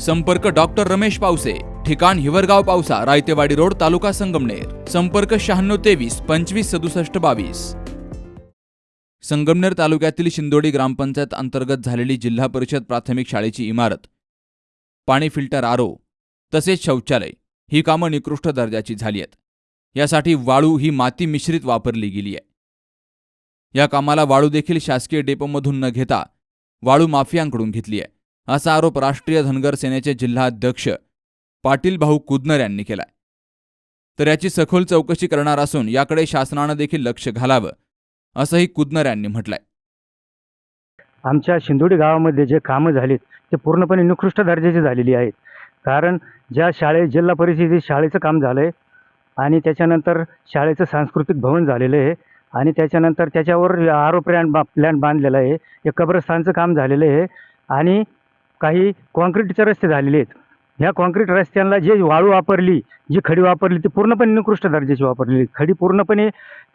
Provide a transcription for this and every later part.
संपर्क डॉक्टर रमेश पावसे ठिकाण हिवरगाव पावसा रायतेवाडी रोड तालुका संगमनेर. संपर्क शहाण्णव तेवीस पंचवीस सदुसष्ट बावीस. संगमनेर तालुक्यातील शिंदोडी ग्रामपंचायत अंतर्गत झालेली जिल्हा परिषद प्राथमिक शाळेची इमारत पाणी फिल्टर आरो तसेच शौचालय ही कामं निकृष्ट दर्जाची झाली आहेत. यासाठी वाळू ही माती मिश्रित वापरली गेली आहे. या कामाला वाळू देखील शासकीय डेपोमधून न घेता वाळू माफियांकडून घेतली आहे. असा आरोप राष्ट्रीय धनगर सेनेचे जिल्हाध्यक्ष पाटील भाऊ कुदनर यांनी केलाय. तर याची सखोल चौकशी करणार असून याकडे शासनानं देखील लक्ष घालावं असंही कुदनर यांनी म्हटलंय. आमच्या शिंदोडी गावामध्ये जे कामं झालीत ते पूर्णपणे निकृष्ट दर्जाची झालेली आहेत. कारण ज्या शाळे जिल्हा परिषदेत शाळेचं काम झालं आहे आणि त्याच्यानंतर शाळेचं सांस्कृतिक भवन झालेलं आहे आणि त्याच्यानंतर त्याच्यावर आरो प्लॅन बा प्लॅन बांधलेला आहे. एक कब्रस्थानचं काम झालेलं आहे आणि काही कॉन्क्रीटचे रस्ते झालेले आहेत. ह्या कॉन्क्रीट रस्त्यांना जे वाळू वापरली जी खडी वापरली ती पूर्णपणे निकृष्ट दर्जाची वापरली खडी पूर्णपणे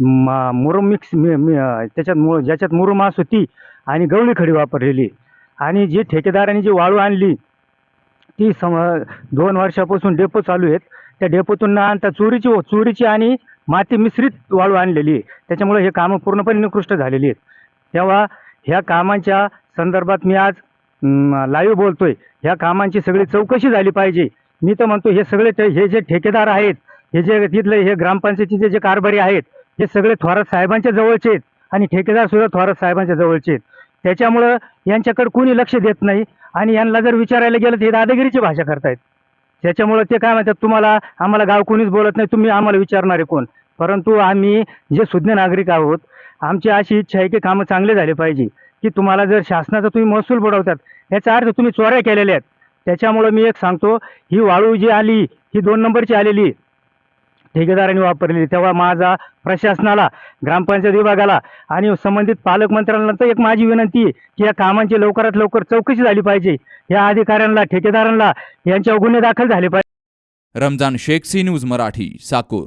म- मुरुम मिक्स त्याच्यात मु ज्याच्यात मुरुमास होती आणि गवळी खडी वापरलेली आणि जी ठेकेदारांनी जी वाळू आणली ती सम दोन वर्षापासून डेपो चालू आहेत. त्या डेपोतून न आणता चोरीची चोरीची आणि माती मिश्रित वाळू आणलेली आहे त्याच्यामुळे हे कामं पूर्णपणे निकृष्ट झालेली आहेत. तेव्हा ह्या कामांच्या संदर्भात मी आज लाईव्ह बोलतोय. ह्या कामांची सगळी चौकशी झाली पाहिजे. मी तर म्हणतो हे सगळे ते- हे जे ठेकेदार आहेत हे जे तिथले हे ग्रामपंचायतीचे जे कारभारी आहेत हे सगळे थोरात साहेबांच्या जवळचे आहेत आणि ठेकेदार सुद्धा थोरात साहेबांच्या जवळचे आहेत. त्याच्यामुळं यांच्याकडे कोणी लक्ष देत नाही आणि यांना जर विचारायला गेलं तर हे दादागिरीची भाषा करतायत. त्याच्यामुळं ते काय म्हणतात तुम्हाला आम्हाला गाव कोणीच बोलत नाही तुम्ही आम्हाला विचारणारे कोण? परंतु आम्ही जे सुज्ञ नागरिक आहोत आमची अशी इच्छा आहे की कामं चांगले झाले पाहिजे. की तुम्हाला जर शासनाचा तुम्ही महसूल बुडवतात याचा अर्थ तुम्ही चोऱ्या केलेल्या आहेत. त्याच्यामुळं मी एक सांगतो ही वाळू जी आली ही दोन नंबरची आलेली ठेकेदारांनी वापरलेली तेव्हा माझा प्रशासनाला ग्रामपंचायत विभागाला आणि संबंधित पालकमंत्र्यांना तर एक माझी विनंती आहे की या कामांची लवकरात लवकर चौकशी झाली पाहिजे. या अधिकाऱ्यांना ठेकेदारांना यांच्यावर गुन्हे दाखल झाले पाहिजे. Ramzan Shaikh C news Marathi Sakur.